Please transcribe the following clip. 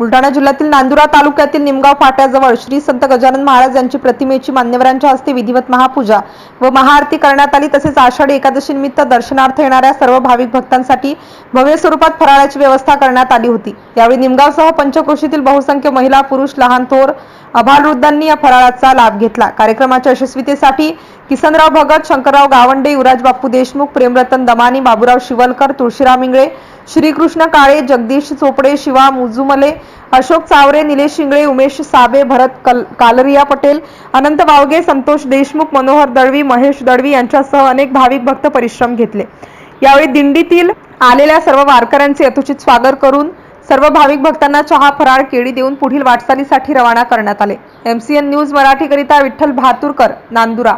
बुलढाणा जिल्ह्यातील नांदुरा तालुक्यातील निमगाव फाट्याजवळ श्री संत गजानन महाराज यांची प्रतिमेची मान्यवरांच्या हस्ते विधिवत महापूजा व महाआरती करण्यात आली. तसेच आषाढी एकादशी निमित्त दर्शनार्थ येणाऱ्या सर्व भाविक भक्तांसाठी भव्य स्वरूपात फराळाची व्यवस्था करण्यात आली होती. यावेळी निमगावसह पंचक्रोशीतील बहुसंख्य महिला पुरुष लहान थोर अभालवृद्धांनी या फराळाचा लाभ घेतला. कार्यक्रमाच्या यशस्वीतेसाठी किसनराव भगत शंकरराव गावंडे युवराज बापू देशमुख प्रेमरतन दमानी बाबूराव शिवलकर तुळशीराम इंगळे श्रीकृष्ण काळे जगदीश चोपडे शिवा मुजुमले अशोक चावरे निलेश शिंगळे उमेश साबे भरत कल कालरिया पटेल अनंत वावगे संतोष देशमुख मनोहर दळवी महेश दळवी यांच्यासह अनेक भाविक भक्त परिश्रम घेतले. यावेळी दिंडीतील आलेल्या सर्व वारकऱ्यांचे यथोचित स्वागत करून सर्व भाविक भक्तांना चहा फराळ केळी देऊन पुढील वाटचालीसाठी रवाना करण्यात आले. एमसीएन न्यूज मराठीकरिता विठ्ठल भातुरकर नांदुरा.